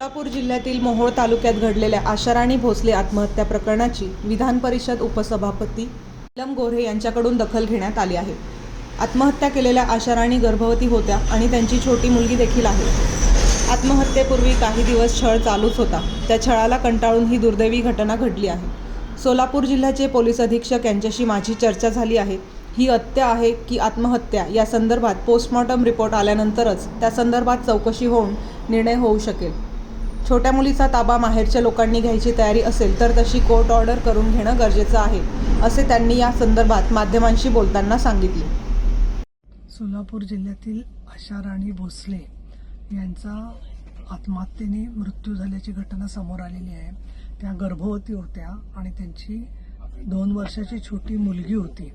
सोलापूर जिल्ह्यातील मोहोळ तालुक्यात घडलेल्या आशाराणी भोसले आत्महत्या प्रकरणाची विधान परिषद उपसभापती नीलम गोऱ्हे यांच्याकडून दखल घेण्यात आली आहे. आत्महत्या केलेल्या आशाराणी गर्भवती होत्या आणि त्यांची छोटी मुलगी देखील आहे. आत्महत्येपूर्वी काही दिवस छळ चालूच होता. त्या छळाला कंटाळून ही दुर्दैवी घटना घडली आहे. सोलापूर जिल्ह्याचे पोलीस अधीक्षक यांच्याशी माझी चर्चा झाली आहे. ही हत्या आहे की आत्महत्या या संदर्भात पोस्टमॉर्टम रिपोर्ट आल्यानंतरच त्या संदर्भात चौकशी होऊन निर्णय होऊ शकेल. छोट्या मुलीचा ताबा माहेरच्या लोकांनी घ्यायची तयारी असेल तर तशी कोर्ट ऑर्डर करून घेणं गरजेचं आहे असे त्यांनी या संदर्भात माध्यमांशी बोलताना सांगितले. सोलापूर जिल्ह्यातील आशा राणी भोसले यांचा आत्महत्येने मृत्यू झाल्याची घटना समोर आलेली आहे. त्या गर्भवती होत्या आणि त्यांची दोन वर्षाची छोटी मुलगी होती.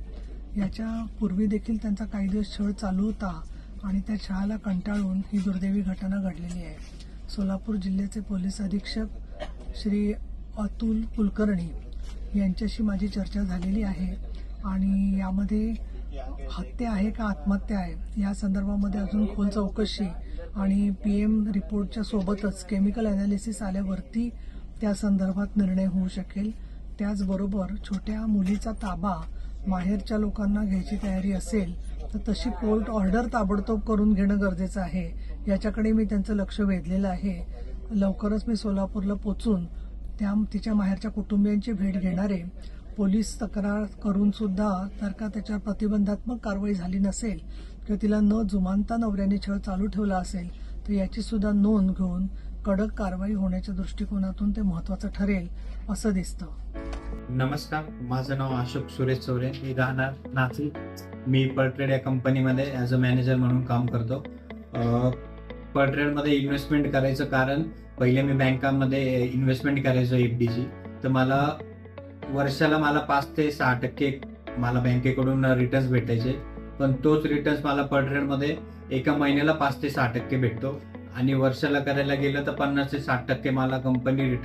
याच्या पूर्वी देखील त्यांचा काही दिवस छळ चालू होता आणि त्या छळाला कंटाळून ही दुर्दैवी घटना घडलेली आहे. सोलापूर जिल्ह्याचे पोलीस अधीक्षक श्री अतुल कुलकर्णी यांच्याशी माझी चर्चा झालेली आहे आणि यामध्ये हत्या आहे का आत्महत्या आहे या संदर्भामध्ये अजून खोल चौकशी आणि पी एम रिपोर्टच्या सोबतच केमिकल अनालिसिस आल्यावरती त्या संदर्भात निर्णय होऊ शकेल. त्याचबरोबर छोट्या मुलीचा ताबा माहेरच्या लोकांना घ्यायची तयारी असेल तर तशी कोर्ट ऑर्डर ताबडतोब करून घेणं गरजेचं आहे. याच्याकडे मी त्यांचं लक्ष वेधलेलं आहे. लवकरच मी सोलापूरला पोचून त्या तिच्या माहेरच्या कुटुंबियांची भेट घेणारे. पोलीस तक्रार करून सुद्धा जर का त्याच्यावर प्रतिबंधात्मक कारवाई झाली नसेल किंवा तिला न जुमानता नवऱ्याने छळ चालू ठेवला असेल तर याची सुद्धा नोंद घेऊन कडक कारवाई होण्याच्या दृष्टिकोनातून ते महत्वाचं ठरेल असं दिसतं. नमस्कार माझं नाव अशोक सुरेश चौरे मी राहणार नाशिक मी पर्ट्रेड या कंपनीमध्ये ॲज अ मॅनेजर म्हणून काम करतो. पर्ट्रेडमध्ये इन्व्हेस्टमेंट करायचं कारण पहिले मी बँकामध्ये इन्व्हेस्टमेंट करायचो एफ डीची तर मला वर्षाला मला पाच ते सहा टक्के मला बँकेकडून रिटर्न्स भेटायचे. पण तोच रिटर्न्स मला पर्ट्रेडमध्ये एका महिन्याला पाच ते सहा टक्के भेटतो. आणि वर्षाला करायला गेलं तर पन्नास ते साठ टक्के मला कंपनी रिटर्न